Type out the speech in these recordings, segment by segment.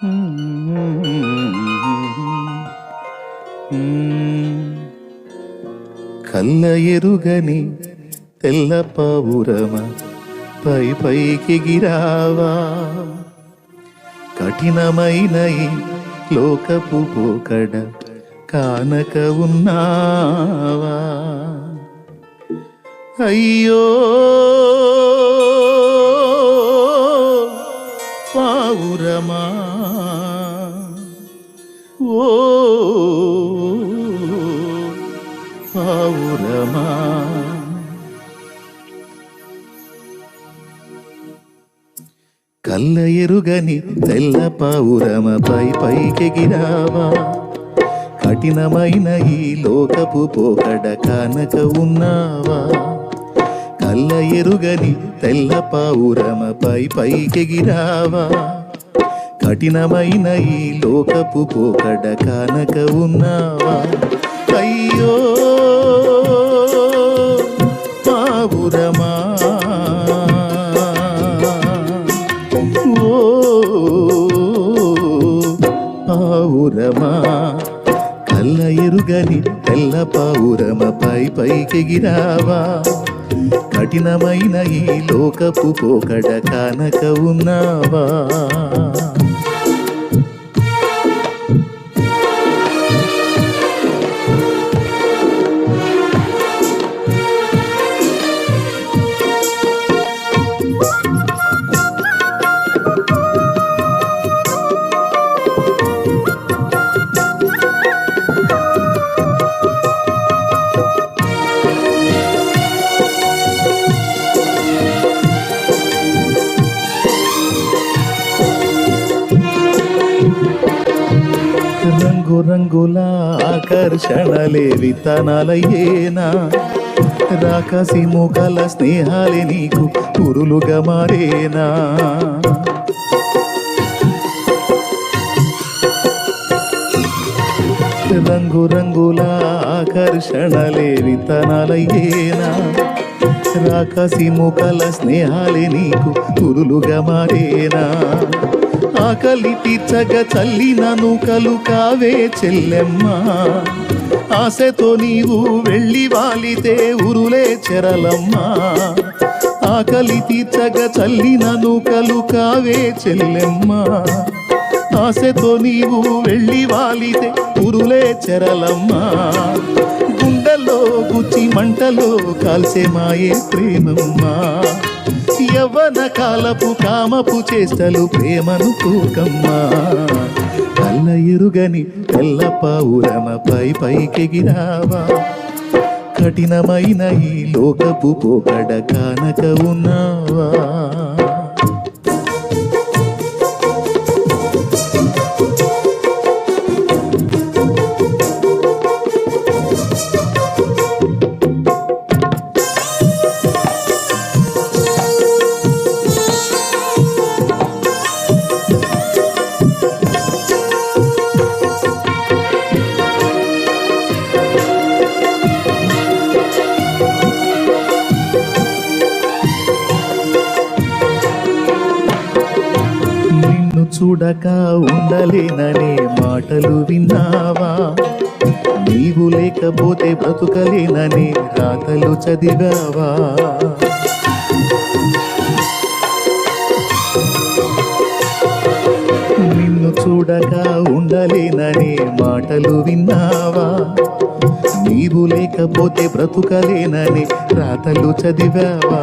కల్ల ఎరుగని తెల్ల పావురమ పై పైకి గిరావా. కఠినమైన ఈ లోకపు పోకడ కానక ఉన్నావా. అయ్యో పావురమా? ఓ పావురమా? కల్ల ఎరుగని తెల్ల పావురమ పై పైకెగిరావా కఠినమైన ఈ లోకపు పోకడ కానక ఉన్నావా? నల్ల ఎరుగని తెల్ల పావురమ పై పైకెగిరావా? కఠినమైన ఈ లోకపు పోకడ కానక ఉన్నావా? అయ్యో పావురమా కల్ల తెల్ల పావురమ పై పైకెగిరావా? కఠినమైన ఈ లోకపు పోకడ కానక ఉన్నావా? రంగు రంగుల ఆకర్షణలే విత్తనాలయ్యేనా? రాకసి ముఖల స్నేహాలే నీకు పురులుగా మారేనా? రంగు రంగుల ఆకర్షణలే విత్తనాలయ్యేనా? రాకసి ముఖల స్నేహాలే నీకు పురులుగా మారేనా? ఆకలి తీర్చగ చల్లిన నూకలు కావే చెల్లెమ్మ. ఆశతో నీవు వెళ్ళి వాలితే ఉరులే చెరలమ్మ. ఆకలి తీర్చగ చల్లిన నూకలు కావే చెల్లెమ్మ. ఆశతో నీవు వెళ్ళి వాలితే ఉరులే చెరలమ్మ. గుండెల్లో గుచ్చి మంటలో కాల్సే మాయే ప్రేమమ్మా. యవ్వన కాలపు కామపు చేష్టలు ప్రేమను తూకమ్మా. కల్ల ఎరుగని తెల్ల పావురమ పై పైకెగిరావా. కఠినమైన ఈ లోకపు పోకడ కానక ఉన్నావా. చూడక ఉండలేననే మాటలు విన్నావా? నీవు లేకపోతే బ్రతుకలేనని రాతలు చదివావా? నిన్ను చూడక ఉండలేననే మాటలు విన్నావా? నీవు లేకపోతే బ్రతుకలేనని రాతలు చదివావా?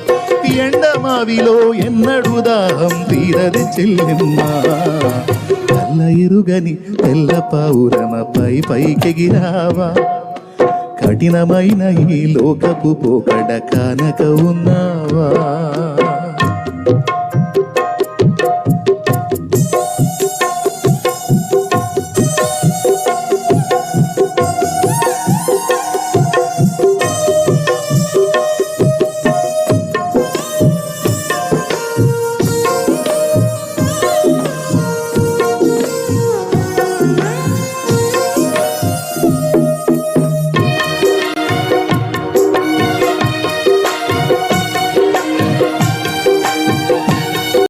ఎండమావిలో ఎన్నడు దాహం తీరది చెల్లెమ్మా. కల్ల ఎరుగని తెల్ల పావురమ పై పైకెగిరావా కఠినమైన ఈ లోకపు పోకడ కానక ఉన్నావా?